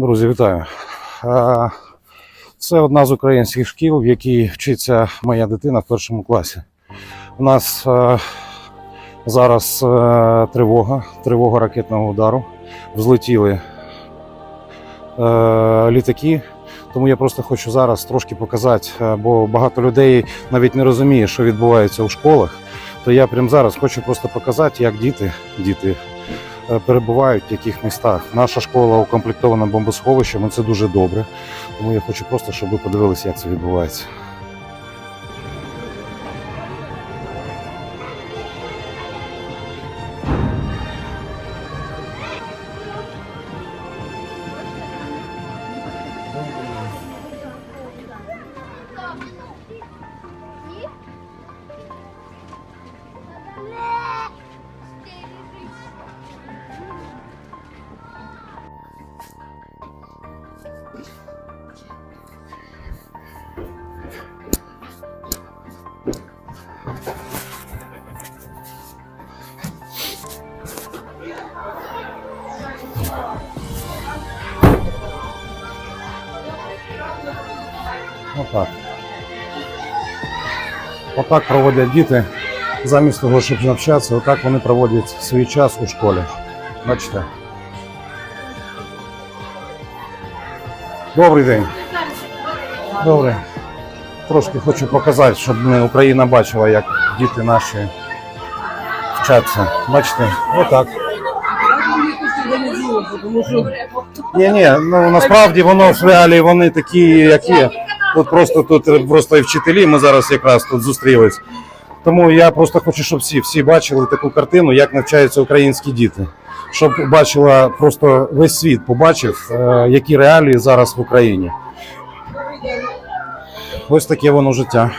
Друзі, вітаю. Це одна з українських шкіл, в якій вчиться моя дитина в першому класі. У нас зараз е, тривога, тривога ракетного удару. Взлетіли е, літаки. Тому я просто хочу зараз трошки показати, е, бо багато людей навіть не розуміє, що відбувається у школах. То я прямо зараз хочу просто показати, як діти, діти перебувають в яких містах. Наша школа укомплектована бомбосховищем, це дуже добре. Тому я хочу просто, щоб ви подивилися, як це відбувається. Отак. Отак проводять діти. Замість того, щоб навчатися, отак вони проводять свій час у школі. Бачите? Добрий день. Добре. Трошки хочу показати, щоб ми- Україна бачила, як діти наші вчаться. Бачите? Отак. Ні, ні, ну насправді воно в реалії вони такі, як є. Тут просто тут просто і вчителі. Ми зараз якраз тут зустрілись. Тому я просто хочу, щоб всі, всі бачили таку картину, як навчаються українські діти. Щоб бачила просто весь світ побачив, е, які реалії зараз в Україні. Ось таке воно життя.